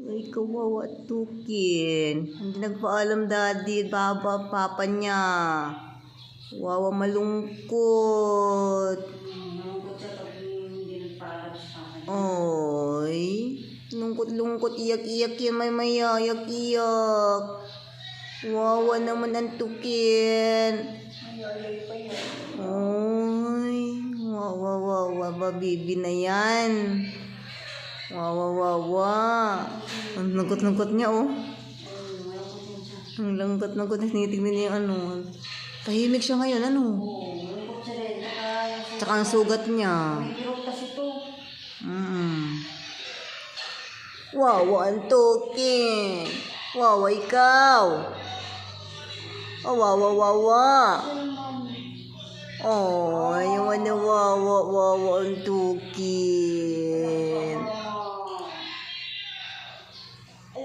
Ay, kawawa tukin. Hindi nagpaalam daddy baba papa niya. Wawa malungkot. Malungkot siya pag hindi nagpaalam sa akin. Oy, lungkot-lungkot, iyak-iyak yan, may maya, iyak-iyak. Wawa naman ang tukin. Ay, pa yan. Oy, wawa, wawa, babibi na yan. Wawa, wawa. Ang lungkot-lungkot niya, oh. Ang lungkot-lungkot niya, tinitignan niya yung ano. Tahimik siya ngayon, ano? Tsaka ang sugat niya. Mm. Wawa ang tukin. Wawa ikaw. Oh, wawa, wawa. Oh, yung ano, wawa, wawa ang tukin.